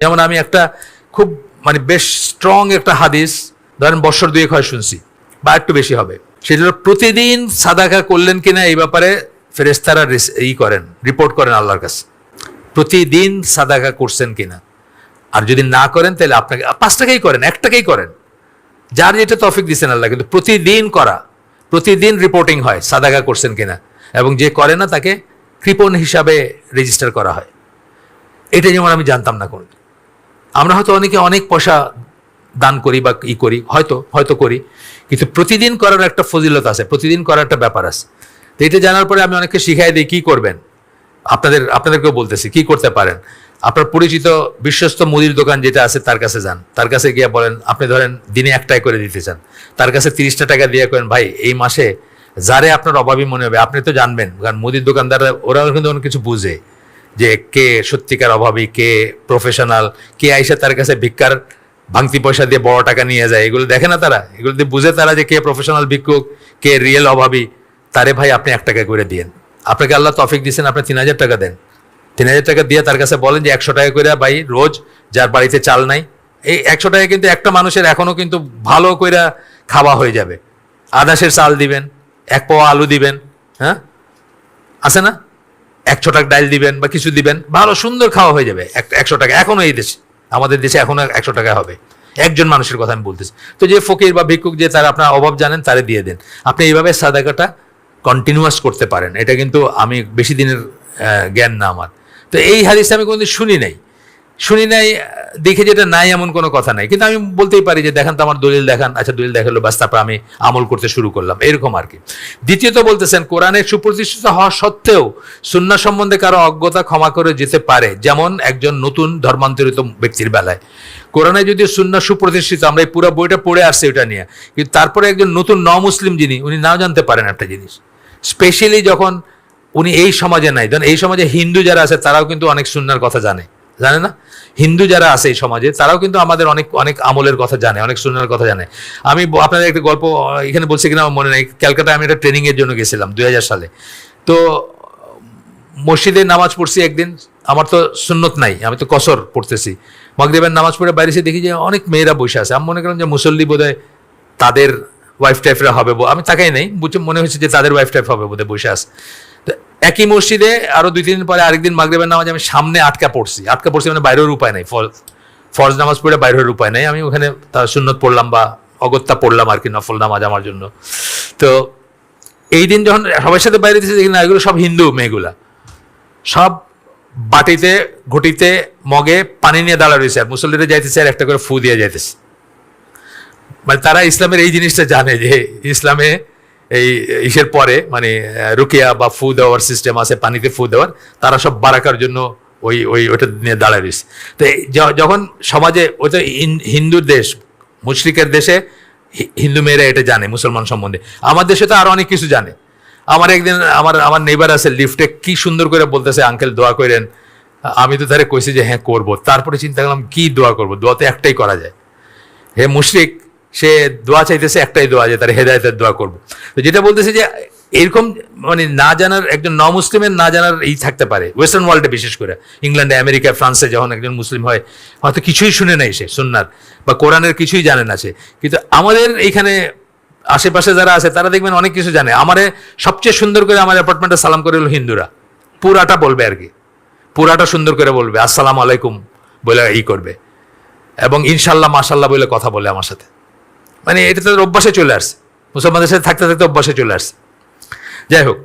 যেমন আমি একটা খুব মানে বেশ স্ট্রং একটা হাদিস, ধরেন বছর দুয়েক হয় শুনছি, বা একটু বেশি হবে। হলো, প্রতিদিন সাদাকা করলেন কিনা এই ব্যাপারে ফেরেস্তারা ই করেন রিপোর্ট করেন আল্লাহর কাছে। প্রতিদিন সাদাকা করছেন কিনা। আর যদি না করেন, তাহলে আপনাকে পাঁচ টাকাই করেন এক টাকাই করেন। যার যেটা তফিক দিচ্ছেন আল্লাহ, কিন্তু প্রতিদিন করা, প্রতিদিন রিপোর্টিং হয় সাদাকা করছেন কিনা। এবং যে করে না, তাকে কৃপণ হিসাবে রেজিস্টার করা হয়। এটা যেমন আমি জানতাম না কোন আমরা হয়তো অনেকে অনেক পয়সা দান করি বা ই করি, হয়তো হয়তো করি, কিন্তু প্রতিদিন করার একটা ফজিলত আছে, প্রতিদিন করার একটা ব্যাপার আছে। তো এটা জানার পরে আমি অনেককে শিখাই দিই, কী করবেন? আপনাদের, আপনাদেরকেও বলতেছি, কি করতে পারেন? আপনার পরিচিত বিশ্বস্ত মুদির দোকান যেটা আছে, তার কাছে যান। তার কাছে গিয়ে বলেন, আপনি ধরেন দিনে একটাই করে দিতে চান। তার কাছে তিরিশটা টাকা দিয়ে করেন, ভাই, এই মাসে যারে আপনার অভাবী মনে হবে, আপনি তো জানবেন। কারণ মুদির দোকানদাররা, ওরাও কিন্তু অনেক কিছু বুঝে। যে কে সত্যিকার অভাবী, কে প্রফেশনাল কে আইসা তার কাছে ভিক্ষার ভাঙতি পয়সা দিয়ে বড় টাকা নিয়ে যায়। এগুলো দেখে না তারা? এগুলো দিয়ে বুঝে তারা যে কে প্রফেশনাল ভিক্ষুক, কে রিয়েল অভাবী। তারে ভাই আপনি এক টাকা করে দিয়েন। আপনাকে আল্লাহ তফিক দিয়েছেন আপনি তিন হাজার টাকা দেন। তিন হাজার টাকা দিয়ে তার কাছে বলেন যে একশো টাকা করে ভাই রোজ যার বাড়িতে চাল নাই। এই একশো টাকা কিন্তু একটা মানুষের এখনও কিন্তু ভালো করে খাওয়া হয়ে যাবে। আদাসের চাল দিবেন, এক পাওয়া আলু দিবেন হ্যাঁ? আছে না? একশো টাকা ডাইল দিবেন বা কিছু দিবেন, ভালো সুন্দর খাওয়া হয়ে যাবে। এক- একশো টাকা এখনও এই দেশে, আমাদের দেশে এখনও একশো টাকা হবে। একজন মানুষের কথা আমি বলতেছি। তো যে ফকির বা ভিক্ষুক যে তারা আপনার অভাব জানেন, তারে দিয়ে দেন। আপনি এইভাবে সাদাকাটা কন্টিনিউয়াস করতে পারেন। এটা কিন্তু আমি বেশি দিনের জ্ঞান না আমার। তো এই হাদিসটা আমি কোনোদিন শুনি নাই। শুনি নাই দেখে যেটা নাই এমন কোনো কথা নাই। কিন্তু আমি বলতেই পারি যে, দেখান তো আমার দলিল, দেখান আচ্ছা দলিল দেখাল বাস তারপর আমি আমল করতে শুরু করলাম। এরকম আর কি। দ্বিতীয়ত বলতেছেন, কোরআনের সুপ্রতিষ্ঠিত হওয়া সত্ত্বেও সুন্না সম্বন্ধে কারও অজ্ঞতা ক্ষমা করে যেতে পারে, যেমন একজন নতুন ধর্মান্তরিত ব্যক্তির বেলায়। কোরআনে যদি সুন্না সুপ্রতিষ্ঠিত, আমরা এই পুরো বইটা পড়ে আসছি ওটা নিয়ে। কিন্তু তারপরে একজন নতুন ন মুসলিম যিনি, উনি নাও জানতে পারেন একটা জিনিস। স্পেশালি যখন উনি এই সমাজে নাই, ধরেন এই সমাজে হিন্দু যারা আছে, তারাও কিন্তু অনেক সুন্নার কথা জানে। জানে না? হিন্দু যারা আছে এই সমাজে, তারাও কিন্তু আমাদের অনেক অনেক আমলের কথা জানে, অনেক সুন্নার কথা জানে। আমি আপনাদের একটা গল্প এখানে বলছি কিনা আমার মনে নেই। ক্যালকাটায় আমি একটা ট্রেনিংয়ের জন্য গেছিলাম দু হাজার সালে। তো, মসজিদে নামাজ পড়ছি একদিন, আমার তো সুন্নত নাই, আমি তো কসর পড়তেছি। মগরিবের নামাজ পড়ে বাইরে এসে দেখি যে অনেক মেয়েরা বসে আছে। আমি মনে করলাম যে মুসল্লি বোধহয় তাদের ওয়াইফ টাইফরা হবে আমি তাকাই নাই, বুঝে মনে হয়েছে যে তাদের ওয়াইফ টাইপ হবে বোধহয় বসে তো একই মসজিদে আরও দুই, তিন পরে আরেকদিন মাগরিবের নামাজ আমি সামনে আটকা পড়ছি। আটকা পড়ছি মানে বাইরের উপায় নাই। ফরজ নামাজ পড়ে বাইরের উপায় নাই। আমি ওখানে তার সুন্নত পড়লাম বা অগত্যা পড়লাম আর কি, নফল নামাজ আমার জন্য। তো এই দিন যখন সবার সাথে বাইরে দিয়েছে দেখি না, এগুলো সব হিন্দু মেয়েগুলা। সব বাটিতে, ঘটিতে, মগে পানি নিয়ে দাঁড়া রয়েছে। আর মুসল্লিরা যাইতেছে আর একটা করে ফু দিয়ে যাইতেছে। মানে তারা ইসলামের এই জিনিসটা জানে যে ইসলামে এই ইসের পরে মানে রুকিয়া বা ফু দেওয়ার সিস্টেম আছে, পানিতে ফু দেওয়ার, তারা সব বারাকার জন্য ওই ওই, ওইটা নিয়ে দাঁড়ায় তো যখন সমাজে হিন- হিন্দুর দেশ, মুশরিকের দেশে হিন্দু মেয়েরা এটা জানে, মুসলমান সম্বন্ধে। আমার দেশে তো আরও অনেক কিছু জানে। আমার একদিন, আমার আমার নেইবার আছে লিফটে কি সুন্দর করে বলতেছে, আঙ্কেল, দোয়া করেন। আমি তো তারে কইছি যে হ্যাঁ করব। তারপরে চিন্তা করলাম, কি দোয়া করব? দোয়া তো একটাই করা যায়। হে মুশরিক সে দোয়া চাইতেছে, একটাই দোয়া যে তার হেদায়তের দোয়া করব। তো যেটা বলতেছে যে, এরকম মানে না জানার, একজন ন মুসলিমের না জানার এই থাকতে পারে ওয়েস্টার্ন ওয়ার্ল্ডে বিশেষ করে। ইংল্যান্ডে আমেরিকা ফ্রান্সে যখন একজন মুসলিম হয়, হয়তো কিছুই শুনে নাই সে সুন্নার বা কোরআনের কিছুই জানে না সে। কিন্তু আমাদের এইখানে আশেপাশে যারা আছে, তারা দেখবেন অনেক কিছু জানে। আমারে সবচেয়ে সুন্দর করে আমার অ্যাপার্টমেন্টে সালাম করে হলো হিন্দুরা। পুরাটা বলবে আর কি। পুরাটা সুন্দর করে বলবে, আসসালামু আলাইকুম বলে ই করবে। এবং ইনশাল্লাহ মাশাল্লাহ বলে কথা বলে আমার সাথে। মানে এটা তাদের অভ্যাসে চলে আসছে। মুসলমানদের সাথে থাকতে থাকতে অভ্যাসে চলে আসছে। যাই হোক